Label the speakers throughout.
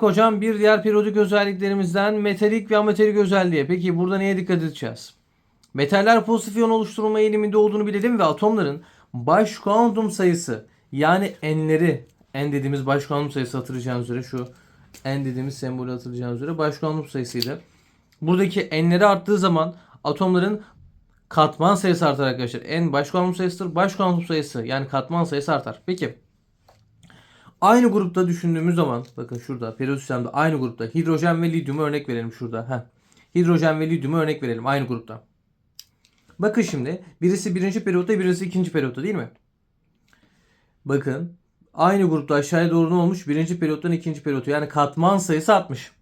Speaker 1: Hocam bir diğer periyodik özelliklerimizden metalik ve ametalik özelliğe. Peki burada neye dikkat edeceğiz? Metaller pozitif iyon oluşturma eğiliminde olduğunu bilelim ve atomların baş kuantum sayısı yani n'leri n dediğimiz baş kuantum sayısı hatırlayacağınız üzere şu n dediğimiz sembolü hatırlayacağınız üzere baş kuantum sayısıydı. Buradaki n'leri arttığı zaman atomların katman sayısı artar arkadaşlar. N baş kuantum sayısıdır. Baş kuantum sayısı yani katman sayısı artar. Peki Aynı grupta düşündüğümüz zaman bakın şurada periyodik sistemde aynı grupta hidrojen ve lityumu örnek verelim şurada. Heh. Hidrojen ve lityumu örnek verelim aynı grupta. Bakın şimdi birisi birinci periyotta birisi ikinci periyotta değil mi? Bakın aynı grupta aşağıya doğru ne olmuş? Birinci periyottan ikinci periyota yani katman sayısı artmış.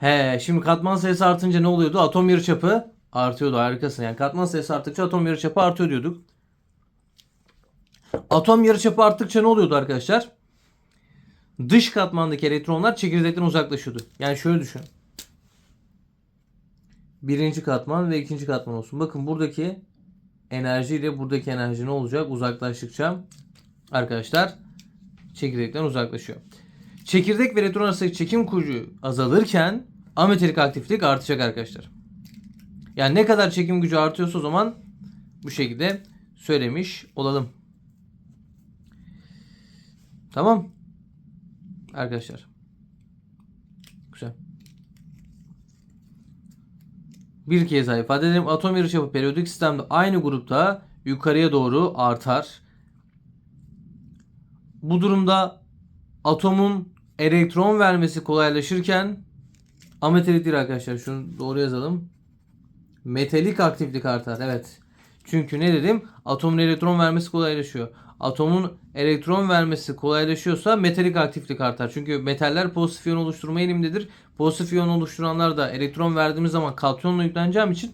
Speaker 1: He şimdi katman sayısı artınca ne oluyordu? Atom yarıçapı artıyordu harikasın. Yani katman sayısı arttıkça atom yarıçapı artıyor diyorduk. Atom yarıçapı arttıkça ne oluyordu arkadaşlar? Dış katmandaki elektronlar çekirdekten uzaklaşıyordu. Yani şöyle düşün. Birinci katman ve ikinci katman olsun. Bakın buradaki enerji ile buradaki enerji ne olacak? Uzaklaştıkça arkadaşlar çekirdekten uzaklaşıyor. Çekirdek ve elektron arasındaki çekim kuvveti azalırken ametalik aktiflik artacak arkadaşlar. Yani ne kadar çekim gücü artıyorsa o zaman bu şekilde söylemiş olalım. Tamam. Arkadaşlar. Güzel. Bir kez daha ifade edelim. Atom yarıçapı periyodik sistemde aynı grupta yukarıya doğru artar. Bu durumda atomun elektron vermesi kolaylaşırken ametalik değil arkadaşlar. Şunu doğru yazalım. Metalik aktiflik artar. Evet. Çünkü ne dedim? Atomun elektron vermesi kolaylaşıyor. Atomun elektron vermesi kolaylaşıyorsa metalik aktiflik artar. Çünkü metaller pozitif iyon oluşturma eğilimindedir. Pozitif iyon oluşturanlar da elektron verdiğimiz zaman katyonla yükleneceğim için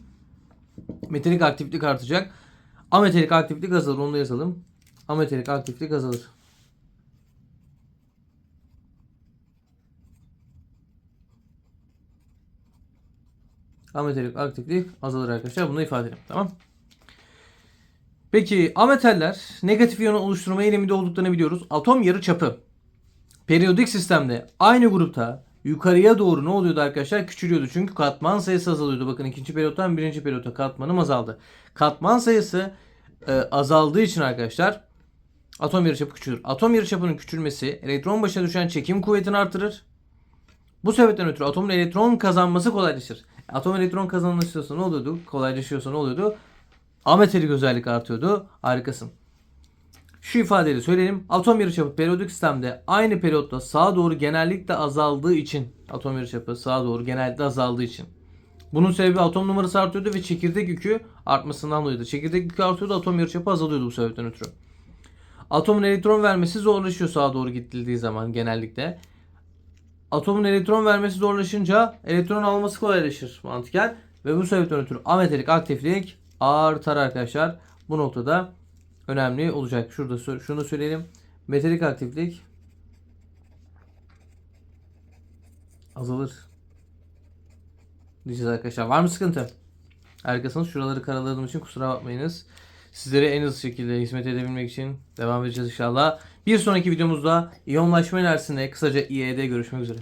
Speaker 1: metalik aktiflik artacak. Ametalik aktiflik azalır. Onu da yazalım. Ametalik aktiflik azalır. Ametalik aktiflik azalır arkadaşlar. Bunu ifade edelim. Tamam. Peki ametaller negatif iyon oluşturma eğiliminde olduklarını biliyoruz. Atom yarıçapı periyodik sistemde aynı grupta yukarıya doğru ne oluyordu arkadaşlar? Küçülüyordu. Çünkü katman sayısı azalıyordu. Bakın ikinci periyottan birinci periyota katmanım azaldı. Katman sayısı e, azaldığı için arkadaşlar atom yarıçapı küçülür. Atom yarıçapının küçülmesi elektron başına düşen çekim kuvvetini artırır. Bu sebepten ötürü atomun elektron kazanması kolaylaşır. Atom elektron kazanılıyorsa ne oluyordu? Kolaylaşıyorsa ne oluyordu? Ametalik özellik artıyordu. Harikasın. Şu ifadeyi söyleyelim. Atom yarıçapı periyodik sistemde aynı periyotta sağa doğru genellikle azaldığı için atom yarıçapı sağa doğru genellikle azaldığı için. Bunun sebebi atom numarası artıyordu ve çekirdek yükü artmasından dolayıydı. Çekirdek yükü artıyordu, atom yarıçapı azalıyordu bu sebepten ötürü. Atomun elektron vermesi zorlaşıyor sağa doğru gidildiği zaman genellikle. Atomun elektron vermesi zorlaşınca elektron alması kolaylaşır mantıken ve bu sebepten ötürü ametalik aktiflik artar arkadaşlar. Bu noktada önemli olacak. Şurada şunu söyleyelim. Metalik aktiflik azalır. Diyeceğiz arkadaşlar. Var mı sıkıntı? Harikasınız. Şuraları karaladığım için kusura bakmayınız. Sizlere en hızlı şekilde hizmet edebilmek için devam edeceğiz inşallah. Bir sonraki videomuzda iyonlaşma enerjisinde kısaca İE'de görüşmek üzere.